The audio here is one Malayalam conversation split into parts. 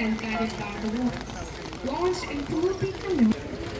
and guided by the waters. Launched in Philippine canoe.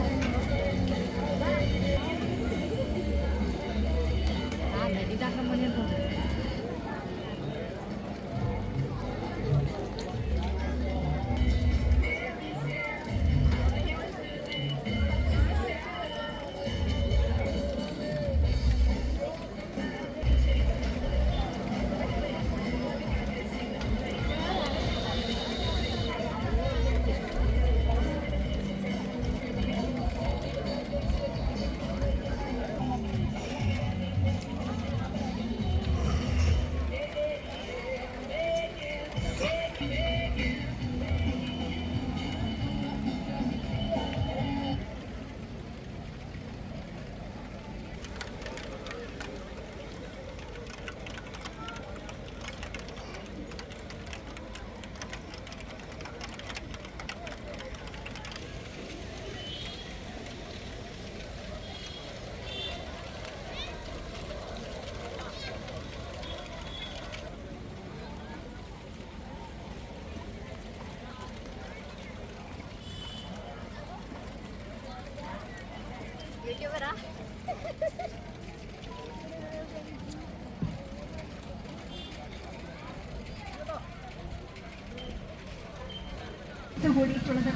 കൂടിയിട്ടുള്ളത്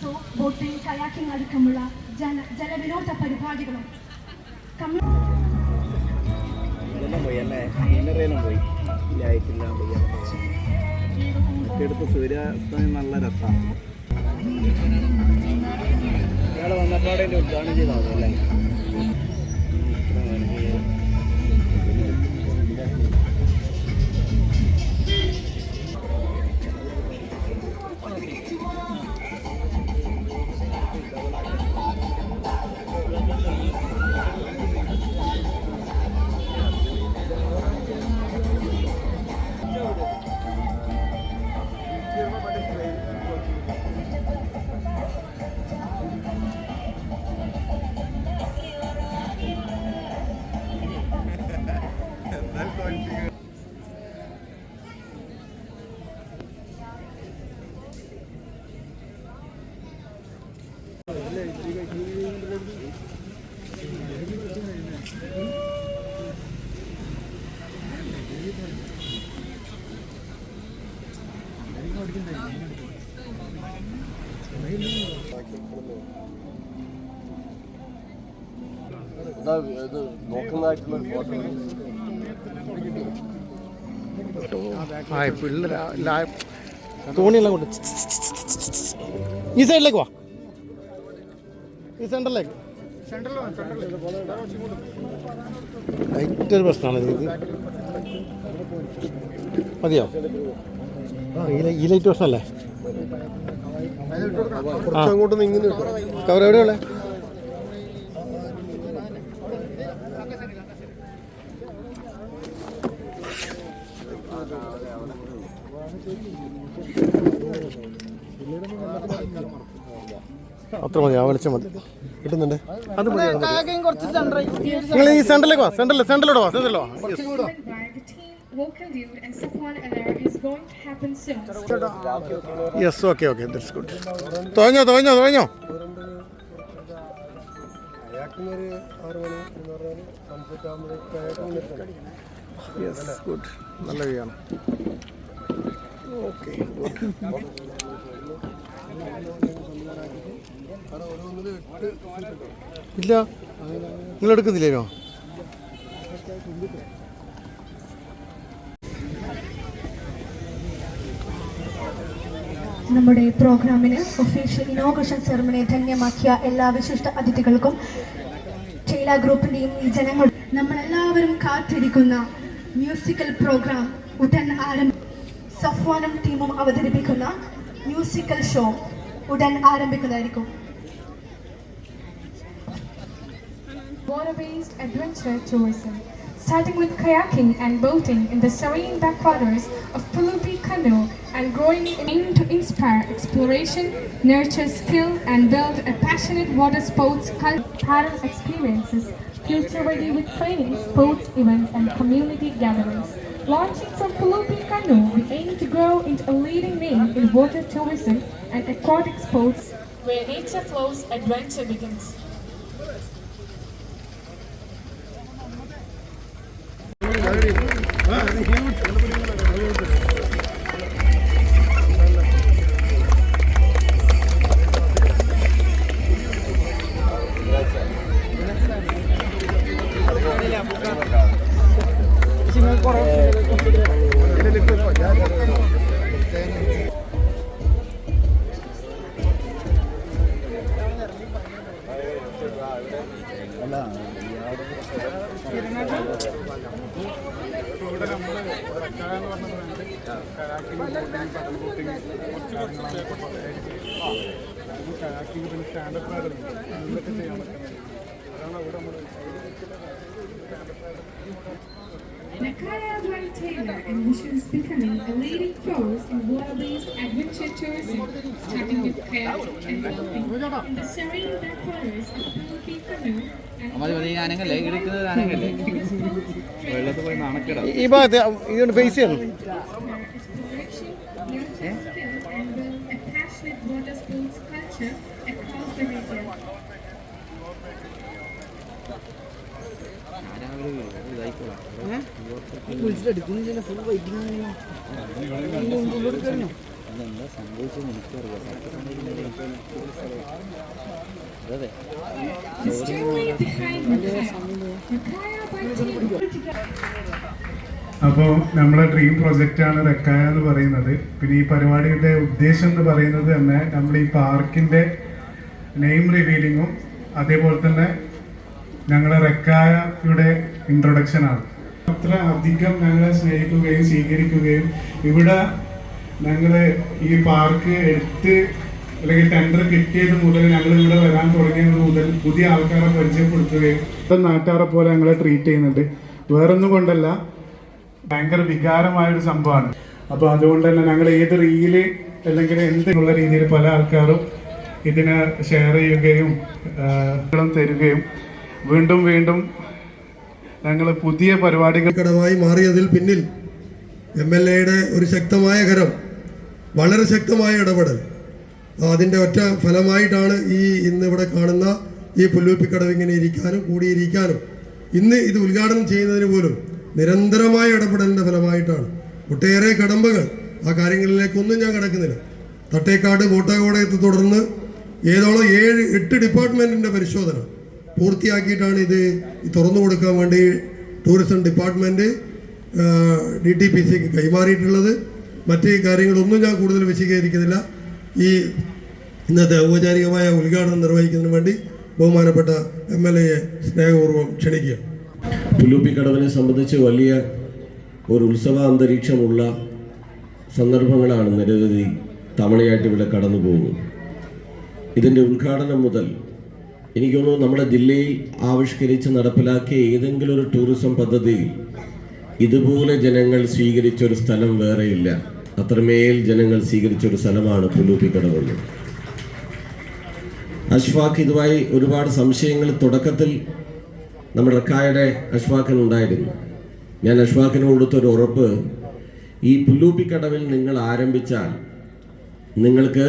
സോ ബോട്ടിംഗ് കയാക്കിംഗ് അടക്കമുള്ള ജല ജലവിനോദ പരിപാടികളും. എടുത്ത് സൂര്യാസ്തമയം നല്ല രസമാണ് ഇയാൾ വന്നപ്പോടെ എന്റെ ഉദ്ഘാടനം ചെയ്താൽ ഇത് നോക്കുന്നതായിട്ടുള്ള ഫോട്ടോ ആ തോണിയെല്ലാം കൊണ്ട്. ഈ സൈഡിലേക്ക് വാ. ഈ സെന്ററിലേക്ക് പ്രശ്നമാണ് ഇത്. മതിയോ? ആ ഈ ലൈറ്റ് പ്രശ്നമല്ലേ? കവർ എവിടെയുള്ളേ അത്ര മതി ആ വെളിച്ചം മതി. കിട്ടുന്നുണ്ട്. അത് മതി അത് നിങ്ങൾ ഈ സെന്ററിലേക്ക് വാ സെന്ററിൽ സെന്ററിലോട്ട് വാ soon. Yes okay okay that's good തുഴഞ്ഞോ തുഴഞ്ഞോ തുഴഞ്ഞോ യെസ് ഗുഡ് നല്ല വ്യൂ ആണ്. ഓക്കെ ഇല്ല. നിങ്ങൾ എടുക്കുന്നില്ലേനോ? നമ്മുടെ പ്രോഗ്രാമിന് ഒഫീഷ്യൽ ഇനോഗ്രേഷൻ സെറമണി ധന്യമാക്കിയ എല്ലാ വിശിഷ്ട അതിഥികൾക്കും ചൈല ഗ്രൂപ്പിന്റെയും ഈ ജനങ്ങൾ നമ്മളെല്ലാവരും കാത്തിരിക്കുന്ന മ്യൂസിക്കൽ പ്രോഗ്രാം ഉടൻ ആരംഭ സഫ്വാനും ടീമും അവതരിപ്പിക്കുന്ന മ്യൂസിക്കൽ ഷോ ഉടൻ ആരംഭിക്കുന്നതായിരിക്കും. Water-based adventure tourism, starting with kayaking and boating in the serene backwaters of Pulupi Canoe and growing aim to inspire exploration, nurture skill, and build a passionate water sports culture. Experiences, future ready with training, sports events, and community gatherings. Launching from Pulupi Canoe, we aim to grow into a leading name in water tourism and aquatic sports, where nature flows, adventure begins. Nakaya Dwight Taylor envisions becoming a leading force in water-based adventure tourism, starting with kayaking and boating in the serene backwaters of Canoe and മതി മതി ഈ ഭാഗത്ത് ഇതുകൊണ്ട് ഫേസ് ചെയ്യണം അപ്പോൾ നമ്മളെ ഡ്രീം പ്രൊജക്റ്റാണ് റെക്കായ എന്ന് പറയുന്നത്. പിന്നെ ഈ പരിപാടിയുടെ ഉദ്ദേശം എന്ന് പറയുന്നത് തന്നെ നമ്മൾ ഈ പാർക്കിന്റെ നെയിം റിവീലിങ്ങും അതേപോലെ തന്നെ ഞങ്ങളെ റെക്കായയുടെ ഇൻട്രൊഡക്ഷൻ ആണ്. അത്ര അധികം ഞങ്ങളെ സ്നേഹിക്കുകയും സ്വീകരിക്കുകയും ഇവിടെ ഞങ്ങളെ ഈ പാർക്ക് എടുത്ത് അല്ലെങ്കിൽ ടെൻഡർ കിട്ടിയത് മുതൽ ഞങ്ങൾ ഇവിടെ വരാൻ തുടങ്ങിയത് മുതൽ പുതിയ ആൾക്കാരെ പരിചയപ്പെടുത്തുകയും ഇപ്പം നാട്ടുകാരെ പോലെ ഞങ്ങളെ ട്രീറ്റ് ചെയ്യുന്നുണ്ട്. വേറൊന്നും കൊണ്ടല്ല ഭയങ്കര വികാരമായൊരു സംഭവമാണ്. അപ്പോൾ അതുകൊണ്ട് തന്നെ ഞങ്ങൾ ഏത് റീൽ അല്ലെങ്കിൽ എന്തിനുള്ള രീതിയിൽ പല ആൾക്കാരും ഇതിനെ ഷെയർ ചെയ്യുകയും തരുകയും വീണ്ടും വീണ്ടും ഞങ്ങൾ പുതിയ പരിപാടികൾ കടമായി മാറിയതിൽ പിന്നിൽ എം എൽ എയുടെ ഒരു ശക്തമായ കരം വളരെ ശക്തമായ ഇടപെടൽ. അതിന്റെ ഒറ്റ ഫലമായിട്ടാണ് ഈ ഇന്ന് ഇവിടെ കാണുന്ന ഈ പുല്ലൂപ്പിക്കടവ് ഇങ്ങനെ ഇരിക്കാനും കൂടിയിരിക്കാനും. ഇന്ന് ഇത് ഉദ്ഘാടനം ചെയ്യുന്നതിന് പോലും നിരന്തരമായ ഇടപെടലിന്റെ ഫലമായിട്ടാണ്. ഒട്ടേറെ കടമ്പകൾ ആ കാര്യങ്ങളിലേക്കൊന്നും ഞാൻ കിടക്കുന്നില്ല. തട്ടേക്കാട് കോട്ടകോടയത്ത് തുടർന്ന് ഏതോളം ഏഴ് എട്ട് ഡിപ്പാർട്ട്മെന്റിന്റെ പരിശോധന. പൂർത്തിയാക്കിയിട്ടാണ് ഇത് തുറന്നു കൊടുക്കാൻ വേണ്ടി tourism department D T P സിക്ക് കൈമാറിയിട്ടുള്ളത്. മറ്റ് കാര്യങ്ങളൊന്നും ഞാൻ കൂടുതൽ വിശദീകരിക്കുന്നില്ല. ഈ ഇന്നത്തെ ഔപചാരികമായ ഉദ്ഘാടനം നിർവഹിക്കുന്നതിന് വേണ്ടി ബഹുമാനപ്പെട്ട എം എൽ എയെ സ്നേഹപൂർവം ക്ഷണിക്കുക. പുലൂപ്പിക്കടവിനെ സംബന്ധിച്ച് വലിയ ഒരു ഉത്സവ അന്തരീക്ഷമുള്ള സന്ദർഭങ്ങളാണ് നിരവധി തവണയായിട്ട് ഇവിടെ കടന്നു പോകുന്നത് ഇതിന്റെ ഉദ്ഘാടനം മുതൽ എനിക്ക് തോന്നുന്നു നമ്മുടെ ജില്ലയിൽ ആവിഷ്കരിച്ച് നടപ്പിലാക്കിയ ഏതെങ്കിലും ഒരു ടൂറിസം പദ്ധതി ഇതുപോലെ ജനങ്ങൾ സ്വീകരിച്ച ഒരു സ്ഥലം വേറെയില്ല. അത്രമേൽ ജനങ്ങൾ സ്വീകരിച്ച ഒരു സ്ഥലമാണ് പുല്ലൂപ്പിക്കടവെന്ന് അഷ്ഫാഖ് ഇതുമായി ഒരുപാട് സംശയങ്ങൾ തുടക്കത്തിൽ നമ്മുടെ റക്കായുടെ അഷ്ഫാഖിനുണ്ടായിരുന്നു ഞാൻ അഷ്ഫാഖിന് കൊടുത്തൊരു ഉറപ്പ് ഈ പുല്ലൂപ്പിക്കടവിൽ നിങ്ങൾ ആരംഭിച്ചാൽ നിങ്ങൾക്ക്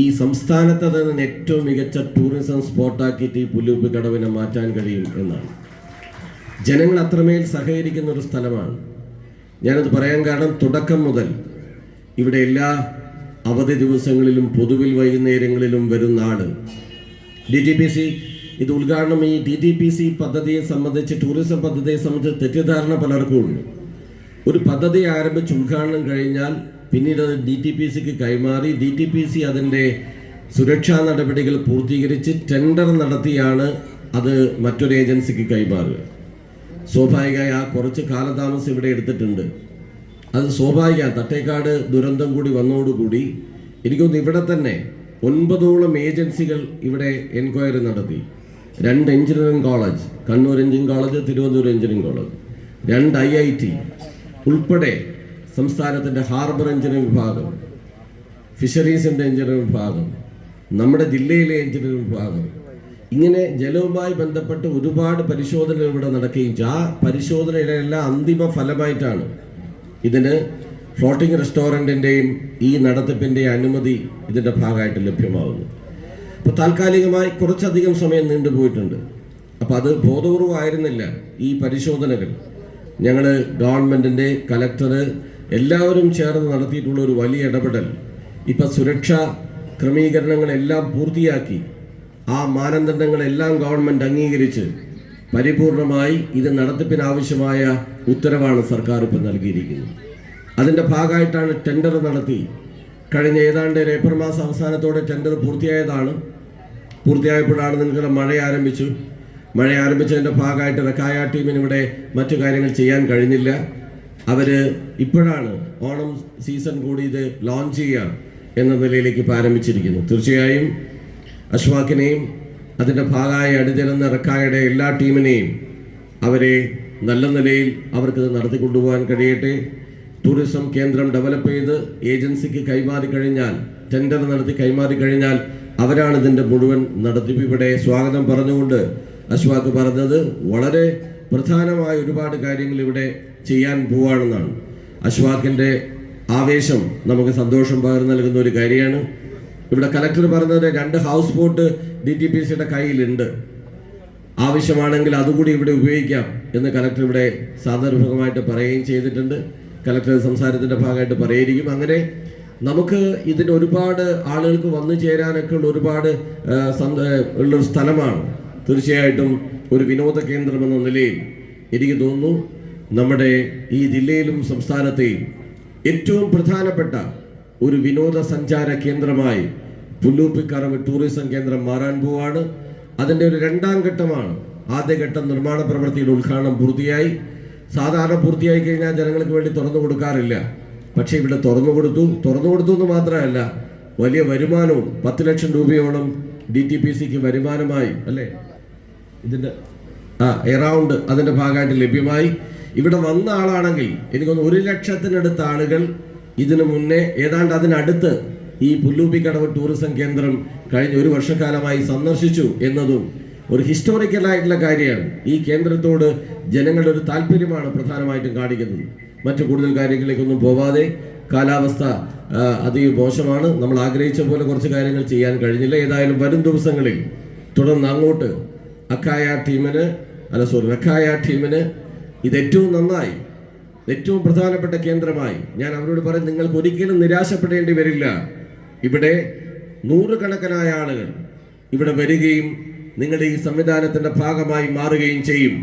ഈ സംസ്ഥാനത്തെ തന്നെ ഏറ്റവും മികച്ച ടൂറിസം സ്പോട്ടാക്കിയിട്ട് ഈ പുല്ലൂപ്പിക്കടവിനെ മാറ്റാൻ കഴിയും എന്നാണ്. ജനങ്ങൾ അത്രമേൽ സഹകരിക്കുന്ന ഒരു സ്ഥലമാണ്. ഞാനത് പറയാൻ കാരണം തുടക്കം മുതൽ ഇവിടെ എല്ലാ അവധി ദിവസങ്ങളിലും പൊതുവിൽ വൈകുന്നേരങ്ങളിലും വരുന്ന ആൾ. ഡി ടി പി സി ഇത് ഉദ്ഘാടനം ഈ ഡി ടി പി സി പദ്ധതിയെ സംബന്ധിച്ച് ടൂറിസം പദ്ധതിയെ സംബന്ധിച്ച് തെറ്റിദ്ധാരണ പലർക്കും ഉണ്ട് ഒരു പദ്ധതി ആരംഭിച്ച് ഉദ്ഘാടനം കഴിഞ്ഞാൽ പിന്നീട് അത് ഡി ടി പി സിക്ക് കൈമാറി. ഡി ടി പി സി അതിന്റെ സുരക്ഷാ നടപടികൾ പൂർത്തീകരിച്ച് ടെൻഡർ നടത്തിയാണ് അത് മറ്റൊരു ഏജൻസിക്ക് കൈമാറുക. സ്വാഭാവികമായി ആ കുറച്ച് കാലതാമസം ഇവിടെ എടുത്തിട്ടുണ്ട്. അത് സ്വാഭാവിക തട്ടേക്കാട് ദുരന്തം കൂടി വന്നതോടുകൂടി എനിക്കൊന്ന് ഇവിടെ തന്നെ ഒൻപതോളം ഏജൻസികൾ ഇവിടെ എൻക്വയറി നടത്തി. രണ്ട് engineering college Kannur engineering college Thiruvananthapuram engineering college. രണ്ട് ഐ ഐ ടി ഉൾപ്പെടെ സംസ്ഥാനത്തിന്റെ ഹാർബർ എഞ്ചിനീയറിംഗ് വിഭാഗം ഫിഷറീസിന്റെ എഞ്ചിനീയറിംഗ് വിഭാഗം നമ്മുടെ ജില്ലയിലെ എഞ്ചിനീയറിംഗ് വിഭാഗം. ഇങ്ങനെ ജലവുമായി ബന്ധപ്പെട്ട് ഒരുപാട് പരിശോധനകൾ ഇവിടെ നടക്കുകയും. ആ പരിശോധനയുടെ എല്ലാം അന്തിമ ഫലമായിട്ടാണ് ഇതിന് ഫ്ലോട്ടിംഗ് റെസ്റ്റോറന്റിന്റെയും ഈ നടത്തിപ്പിന്റെയും അനുമതി ഇതിന്റെ ഭാഗമായിട്ട് ലഭ്യമാകുന്നു. അപ്പോൾ താൽക്കാലികമായി കുറച്ചധികം സമയം നീണ്ടുപോയിട്ടുണ്ട് അപ്പോൾ അത് ബോധപൂർവമായിരുന്നില്ല ഈ പരിശോധനകൾ. ഞങ്ങൾ ഗവൺമെന്റിന്റെ കലക്ടർ എല്ലാവരും ചേർന്ന് നടത്തിയിട്ടുള്ള ഒരു വലിയ ഇടപെടൽ. ഇപ്പം സുരക്ഷാ ക്രമീകരണങ്ങളെല്ലാം പൂർത്തിയാക്കി ആ മാനദണ്ഡങ്ങളെല്ലാം ഗവൺമെന്റ് അംഗീകരിച്ച് പരിപൂർണമായി ഇത് നടത്തിപ്പിനാവശ്യമായ ഉത്തരവാണ് സർക്കാർ ഇപ്പം നൽകിയിരിക്കുന്നത്. അതിന്റെ ഭാഗമായിട്ടാണ് ടെൻഡർ നടത്തി. കഴിഞ്ഞ ഏതാണ്ട് ഏപ്രിൽ മാസം അവസാനത്തോടെ ടെൻഡർ പൂർത്തിയായതാണ്. പൂർത്തിയായപ്പോഴാണ് നിങ്ങൾക്ക് മഴ ആരംഭിച്ചു. മഴ ആരംഭിച്ചതിന്റെ ഭാഗമായിട്ട് റക്കായ ടീമിന് ഇവിടെ മറ്റു കാര്യങ്ങൾ ചെയ്യാൻ കഴിഞ്ഞില്ല. അവർ ഇപ്പോഴാണ് ഓണം സീസൺ കൂടി ഇത് ലോഞ്ച് ചെയ്യുക എന്ന നിലയിലേക്ക് ആരംഭിച്ചിരിക്കുന്നു തീർച്ചയായും അശ്വാക്കിനെയും അതിന്റെ ഭാഗമായ അണിചേരുന്ന റക്കായുടെ എല്ലാ ടീമിനെയും അവരെ നല്ല നിലയിൽ അവർക്കിത് നടത്തിക്കൊണ്ടുപോകാൻ കഴിയട്ടെ. ടൂറിസം കേന്ദ്രം ഡെവലപ്പ് ചെയ്ത് ഏജൻസിക്ക് കൈമാറി കഴിഞ്ഞാൽ ടെൻഡർ നടത്തി കൈമാറി കഴിഞ്ഞാൽ അവരാണ് ഇതിന്റെ മുഴുവൻ നടത്തിപ്പ്. ഇവിടെ സ്വാഗതം പറഞ്ഞുകൊണ്ട് അശ്വാക്ക് പറഞ്ഞത് വളരെ പ്രധാനമായ ഒരുപാട് കാര്യങ്ങൾ ഇവിടെ ചെയ്യാൻ പോവാണെന്നാണ്. അശ്വാക്കിന്റെ ആവേശം നമുക്ക് സന്തോഷം പകർന്നു നൽകുന്ന ഒരു കാര്യമാണ്. ഇവിടെ കലക്ടർ പറഞ്ഞത് രണ്ട് house boat D T P സിയുടെ കയ്യിലുണ്ട്. ആവശ്യമാണെങ്കിൽ അതുകൂടി ഇവിടെ ഉപയോഗിക്കാം എന്ന് കലക്ടർ ഇവിടെ സാന്ദർഭികമായിട്ട് പറയുകയും ചെയ്തിട്ടുണ്ട്. കലക്ടർ സംസാരത്തിന്റെ ഭാഗമായിട്ട് പറയുകയും അങ്ങനെ നമുക്ക് ഇതിന് ഒരുപാട് ആളുകൾക്ക് വന്നു ചേരാനൊക്കെ ഉള്ള ഒരുപാട് ഉള്ളൊരു സ്ഥലമാണ്. തീർച്ചയായിട്ടും ഒരു വിനോദ കേന്ദ്രം എന്ന നിലയിൽ എനിക്ക് തോന്നുന്നു നമ്മുടെ ഈ ജില്ലയിലും സംസ്ഥാനത്തെയും ഏറ്റവും പ്രധാനപ്പെട്ട ഒരു വിനോദസഞ്ചാര കേന്ദ്രമായി പുല്ലൂപ്പിക്കറവ് ടൂറിസം കേന്ദ്രം മാറാൻ പോവാണ്. അതിന്റെ ഒരു രണ്ടാം ഘട്ടമാണ് ആദ്യഘട്ടം നിർമ്മാണ പ്രവൃത്തിയുടെ ഉദ്ഘാടനം പൂർത്തിയായി. സാധാരണ പൂർത്തിയായി കഴിഞ്ഞാൽ ജനങ്ങൾക്ക് വേണ്ടി തുറന്നു കൊടുക്കാറില്ല. പക്ഷേ ഇവിടെ തുറന്നു കൊടുത്തു. തുറന്നു കൊടുത്തു എന്ന് മാത്രമല്ല വലിയ വരുമാനവും പത്ത് ലക്ഷം രൂപയോളം ഡി ടി പി സിക്ക് വരുമാനമായി അല്ലേ? ഇതിന്റെ ആ എറൗണ്ട് അതിന്റെ ഭാഗമായിട്ട് ലഭ്യമായി. ഇവിടെ വന്ന ആളാണെങ്കിൽ എനിക്കൊന്ന് ഒരു ലക്ഷത്തിനടുത്ത് ആളുകൾ ഇതിനു മുന്നേ ഏതാണ്ട് അതിനടുത്ത് ഈ പുല്ലൂപ്പിക്കടവ് ടൂറിസം കേന്ദ്രം കഴിഞ്ഞ ഒരു വർഷക്കാലമായി സന്ദർശിച്ചു എന്നതും ഒരു ഹിസ്റ്റോറിക്കൽ ആയിട്ടുള്ള കാര്യമാണ്. ഈ കേന്ദ്രത്തോട് ജനങ്ങളുടെ ഒരു താല്പര്യമാണ് പ്രധാനമായിട്ടും കാണിക്കുന്നത്. മറ്റു കൂടുതൽ കാര്യങ്ങളിലേക്കൊന്നും പോവാതെ കാലാവസ്ഥ അതീവ മോശമാണ്. നമ്മൾ ആഗ്രഹിച്ച പോലെ കുറച്ച് കാര്യങ്ങൾ ചെയ്യാൻ കഴിഞ്ഞില്ല. ഏതായാലും വരും ദിവസങ്ങളിൽ തുടർന്ന് അങ്ങോട്ട് അക്കായ ടീമിന് അല്ല സോറി അക്കായ ടീമിന് ഇത് ഏറ്റവും നന്നായി ഏറ്റവും പ്രധാനപ്പെട്ട കേന്ദ്രമായി ഞാൻ അവരോട് പറയും നിങ്ങൾക്ക് ഒരിക്കലും നിരാശപ്പെടേണ്ടി വരില്ല. ഇവിടെ നൂറുകണക്കിനായ ആളുകൾ ഇവിടെ വരികയും നിങ്ങളുടെ ഈ സംവിധാനത്തിന്റെ ഭാഗമായി മാറുകയും ചെയ്യും.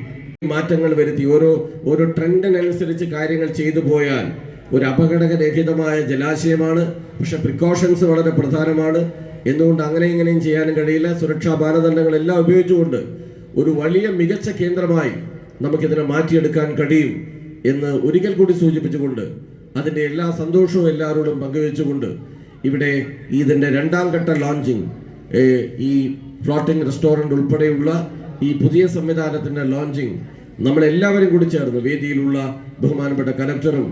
മാറ്റങ്ങൾ വരുത്തി ഓരോ ഓരോ ട്രെൻഡിനനുസരിച്ച് കാര്യങ്ങൾ ചെയ്തു പോയാൽ ഒരു അപകടരഹിതമായ ജലാശയമാണ് പക്ഷെ പ്രിക്കോഷൻസ് വളരെ പ്രധാനമാണ്. എന്തുകൊണ്ട് അങ്ങനെ ഇങ്ങനെയും ചെയ്യാനും കഴിയില്ല? സുരക്ഷാ മാനദണ്ഡങ്ങളെല്ലാം ഉപയോഗിച്ചുകൊണ്ട് ഒരു വലിയ മികച്ച കേന്ദ്രമായി നമുക്കിതിനെ മാറ്റിയെടുക്കാൻ കഴിയും എന്ന് ഒരിക്കൽ കൂടി സൂചിപ്പിച്ചുകൊണ്ട് അതിന്റെ എല്ലാ സന്തോഷവും എല്ലാവരോടും പങ്കുവെച്ചുകൊണ്ട് ഇവിടെ ഇതിന്റെ രണ്ടാം ഘട്ട ലോഞ്ചിങ് ഈ ഫ്ലോട്ടിംഗ് റെസ്റ്റോറന്റ് ഉൾപ്പെടെയുള്ള ഈ പുതിയ സംവിധാനത്തിന്റെ ലോഞ്ചിങ് നമ്മളെല്ലാവരും കൂടി ചേർന്ന് വേദിയിലുള്ള ബഹുമാനപ്പെട്ട കലക്ടറും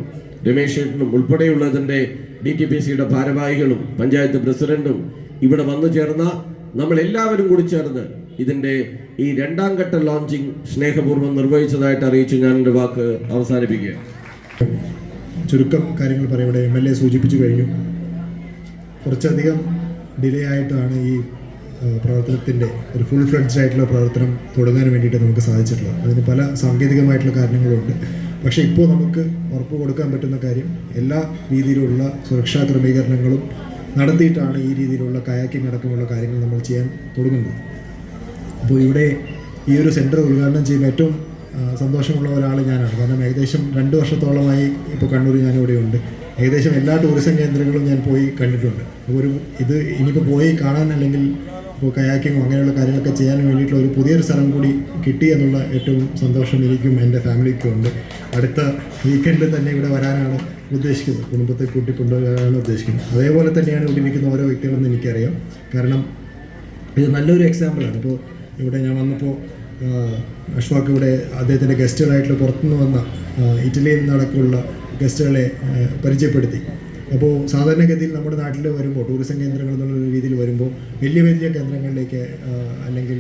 രമേശ് ചേട്ടനും ഉൾപ്പെടെയുള്ളതിന്റെ ഡി ടി പി സിയുടെ ഭാരവാഹികളും പഞ്ചായത്ത് പ്രസിഡന്റും ഇവിടെ വന്നു ചേർന്ന നമ്മളെല്ലാവരും കൂടി ചേർന്ന് ഇതിന്റെ ഈ രണ്ടാം ഘട്ട ലോഞ്ചിങ് സ്നേഹപൂർവം നിർവഹിച്ചതായിട്ട് അറിയിച്ചു. ഞാൻ എന്റെ വാക്ക് അവസാനിപ്പിക്കുക. ചുരുക്കം കാര്യങ്ങൾ പറയാം. ഇവിടെ എം എൽ എ സൂചിപ്പിച്ചു കഴിഞ്ഞു. കുറച്ചധികം ഡിലേ ആയിട്ടാണ് ഈ പ്രവർത്തനത്തിന്റെ ഒരു ഫുൾ ഫ്ലഡ്ജ് ആയിട്ടുള്ള പ്രവർത്തനം തുടങ്ങാൻ വേണ്ടിയിട്ട് നമുക്ക് സാധിച്ചിട്ടുള്ളത്. അതിന് പല സാങ്കേതികമായിട്ടുള്ള കാരണങ്ങളുണ്ട്. പക്ഷേ ഇപ്പോൾ നമുക്ക് ഉറപ്പ് കൊടുക്കാൻ പറ്റുന്ന കാര്യം എല്ലാ രീതിയിലുള്ള സുരക്ഷാ ക്രമീകരണങ്ങളും നടത്തിയിട്ടാണ് ഈ രീതിയിലുള്ള കയാക്കിംഗ് അടക്കമുള്ള കാര്യങ്ങൾ നമ്മൾ ചെയ്യാൻ തുടങ്ങുന്നത്. അപ്പോൾ ഇവിടെ ഈ ഒരു സെന്റർ ഉദ്ഘാടനം ചെയ്യുന്ന ഏറ്റവും സന്തോഷമുള്ള ഒരാൾ ഞാനാണ്. കാരണം ഏകദേശം രണ്ട് വർഷത്തോളമായി ഇപ്പോൾ കണ്ണൂർ ഞാനിവിടെ ഉണ്ട്. ഏകദേശം എല്ലാ ടൂറിസം കേന്ദ്രങ്ങളും ഞാൻ പോയി കണ്ടിട്ടുണ്ട്. ഒരു ഇത് ഇനിയിപ്പോൾ പോയി കാണാൻ അല്ലെങ്കിൽ ഇപ്പോൾ കയാക്കിങ്ങോ അങ്ങനെയുള്ള കാര്യങ്ങളൊക്കെ ചെയ്യാൻ വേണ്ടിയിട്ടുള്ള ഒരു പുതിയൊരു സ്ഥലം കൂടി കിട്ടി എന്നുള്ള ഏറ്റവും സന്തോഷം എനിക്കും എന്റെ ഫാമിലിക്കും ഉണ്ട്. അടുത്ത വീക്കെൻഡിൽ തന്നെ ഇവിടെ വരാനാണ് ഉദ്ദേശിക്കുന്നത്. കുടുംബത്തെ കൂട്ടി കൊണ്ടുവരാനാണ് ഉദ്ദേശിക്കുന്നത്. അതേപോലെ തന്നെയാണ് ഇവിടെ ഇരിക്കുന്ന ഓരോ വ്യക്തികളെന്ന് എനിക്കറിയാം. കാരണം ഇത് നല്ലൊരു എക്സാമ്പിളാണ് ഇപ്പോൾ ഇവിടെ ഞാൻ വന്നപ്പോൾ അഷ്വാക്ക് ഇവിടെ അദ്ദേഹത്തിന്റെ ഗസ്റ്റുകളായിട്ടുള്ള പുറത്തുനിന്ന് വന്ന ഇറ്റലിയിൽ നിന്നടക്കമുള്ള ഗസ്റ്റുകളെ പരിചയപ്പെടുത്തി. അപ്പോൾ സാധാരണഗതിയിൽ നമ്മുടെ നാട്ടിൽ വരുമ്പോൾ ടൂറിസം കേന്ദ്രങ്ങൾ എന്നുള്ള രീതിയിൽ വരുമ്പോൾ വലിയ വലിയ കേന്ദ്രങ്ങളിലേക്ക് അല്ലെങ്കിൽ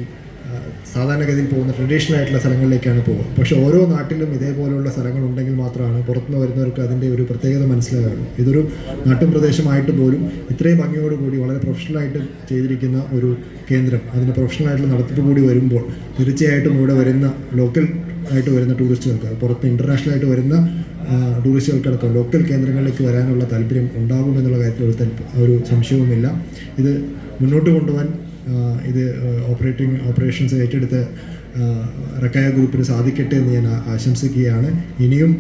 സാധാരണഗതിയിൽ പോകുന്ന ട്രഡീഷണൽ ആയിട്ടുള്ള സ്ഥലങ്ങളിലേക്കാണ് പോകുക. പക്ഷെ ഓരോ നാട്ടിലും ഇതേപോലെയുള്ള സ്ഥലങ്ങളുണ്ടെങ്കിൽ മാത്രമാണ് പുറത്തുനിന്ന് വരുന്നവർക്ക് അതിന്റെ ഒരു പ്രത്യേകത മനസ്സിലാകുള്ളൂ ഇതൊരു നാട്ടും പ്രദേശമായിട്ട് പോലും ഇത്രയും ഭംഗിയോടുകൂടി വളരെ പ്രൊഫഷണലായിട്ട് ചെയ്തിരിക്കുന്ന ഒരു കേന്ദ്രം അതിന്റെ പ്രൊഫഷണലായിട്ടുള്ള നടത്തിപ്പ് കൂടി വരുമ്പോൾ തീർച്ചയായിട്ടും ഇവിടെ വരുന്ന ലോക്കൽ ആയിട്ട് വരുന്ന ടൂറിസ്റ്റുകൾക്ക് പുറത്ത് ഇന്റർനാഷണൽ ആയിട്ട് വരുന്ന ടൂറിസ്റ്റുകൾക്കടക്കം ലോക്കൽ കേന്ദ്രങ്ങളിലേക്ക് വരാനുള്ള താല്പര്യം ഉണ്ടാകുമെന്നുള്ള കാര്യത്തിൽ ഒരു ഒരു സംശയവുമില്ല. ഇത് മുന്നോട്ട് കൊണ്ടുപോകാൻ ഇത് ഓപ്പറേറ്റിംഗ് ഓപ്പറേഷൻസ് ഏറ്റെടുത്ത് റക്കായ ഗ്രൂപ്പിന് സാധിക്കട്ടെ എന്ന് ഞാൻ ആശംസിക്കുകയാണ്. ഇനിയും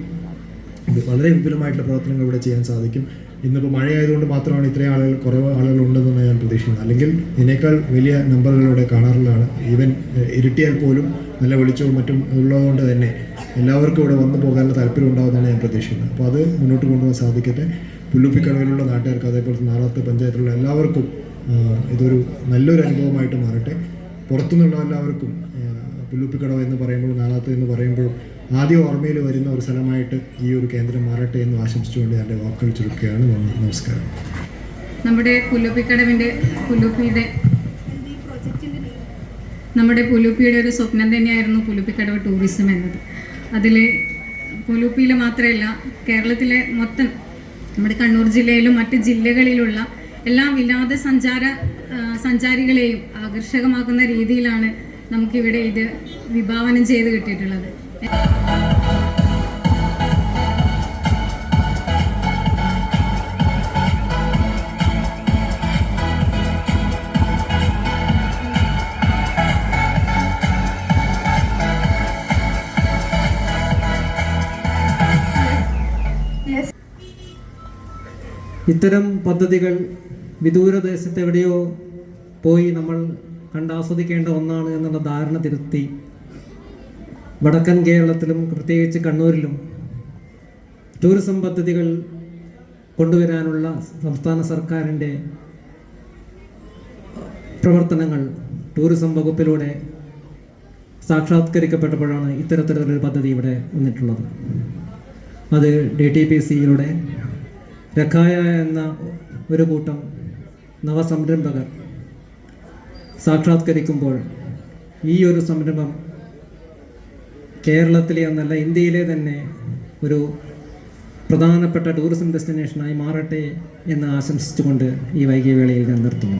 വളരെ വിപുലമായിട്ടുള്ള പ്രവർത്തനങ്ങൾ ഇവിടെ ചെയ്യാൻ സാധിക്കും. ഇന്നിപ്പോൾ മഴയായതുകൊണ്ട് മാത്രമാണ് ഇത്രയും ആളുകൾ കുറവ് ആളുകൾ ഉണ്ടെന്നാണ് ഞാൻ പ്രതീക്ഷിക്കുന്നത്. അല്ലെങ്കിൽ ഇതിനേക്കാൾ വലിയ നമ്പറുകളിവിടെ കാണാറുള്ളതാണ്. ഈവൻ ഇരുട്ടിയാൽ പോലും നല്ല വെളിച്ചവും മറ്റും ഉള്ളതുകൊണ്ട് തന്നെ എല്ലാവർക്കും ഇവിടെ വന്നു പോകാനുള്ള താല്പര്യം ഉണ്ടാകുമെന്നാണ് ഞാൻ പ്രതീക്ഷിക്കുന്നത്. അപ്പോൾ അത് മുന്നോട്ട് കൊണ്ടുപോകാൻ സാധിക്കട്ടെ. പുല്ലുപ്പിക്കടവിലുള്ള നാട്ടുകാർക്ക് അതേപോലെ നാലാമത്തെ പഞ്ചായത്തിലുള്ള എല്ലാവർക്കും ഇതൊരു നല്ലൊരു അനുഭവമായിട്ട് മാറട്ടെ. പുറത്തുനിന്നുള്ള എല്ലാവർക്കും പുല്ലുപ്പിക്കടവ് എന്ന് പറയുമ്പോൾ നാളത്ത് എന്ന് പറയുമ്പോൾ ആദ്യ ഓർമ്മയിൽ വരുന്ന ഒരു സ്ഥലമായിട്ട് ഈ ഒരു കേന്ദ്രം മാറട്ടെ എന്ന് ആശംസിച്ചുകൊണ്ട് എന്റെ വാക്കുകൾ ചുരുക്കുകയാണ്. നന്ദി നമസ്കാരം. നമ്മുടെ പുല്ലുപ്പിക്കടവിന്റെ പുല്ലുപ്പിയുടെ നമ്മുടെ പുലുപ്പിയുടെ ഒരു സ്വപ്നം തന്നെയായിരുന്നു പുലുപ്പിക്കടവ് ടൂറിസം എന്നത്. അതിൽ പുലുപ്പിയിൽ മാത്രമല്ല കേരളത്തിലെ മൊത്തം നമ്മുടെ കണ്ണൂർ ജില്ലയിലും മറ്റ് ജില്ലകളിലുള്ള എല്ലാ വിനോദ സഞ്ചാര സഞ്ചാരികളെയും ആകർഷകമാക്കുന്ന രീതിയിലാണ് നമുക്കിവിടെ ഇത് വിഭാവനം ചെയ്ത് കിട്ടിയിട്ടുള്ളത്. ഇത്തരം പദ്ധതികൾ വിദൂരദേശത്ത് എവിടെയോ പോയി നമ്മൾ കണ്ടാസ്വദിക്കേണ്ട ഒന്നാണ് എന്നുള്ള ധാരണ തിരുത്തി വടക്കൻ കേരളത്തിലും പ്രത്യേകിച്ച് കണ്ണൂരിലും ടൂറിസം പദ്ധതികൾ കൊണ്ടുവരാനുള്ള സംസ്ഥാന സർക്കാരിന്റെ പ്രവർത്തനങ്ങൾ ടൂറിസം വകുപ്പിലൂടെ സാക്ഷാത്കരിക്കപ്പെട്ടപ്പോഴാണ് ഇത്തരത്തിലൊരു പദ്ധതി ഇവിടെ വന്നിട്ടുള്ളത്. അത് ഡി ടി പി സിയിലൂടെ രഖായ എന്ന ഒരു കൂട്ടം നവസംരംഭകർ സാക്ഷാത്കരിക്കുമ്പോൾ ഈ ഒരു സംരംഭം കേരളത്തിലെ എന്നല്ല ഇന്ത്യയിലെ തന്നെ ഒരു പ്രധാനപ്പെട്ട ടൂറിസം ഡെസ്റ്റിനേഷനായി മാറട്ടെ എന്ന് ആശംസിച്ചുകൊണ്ട് ഈ വൈകിയ വേളയിൽ ഞാൻ നിർത്തുന്നു.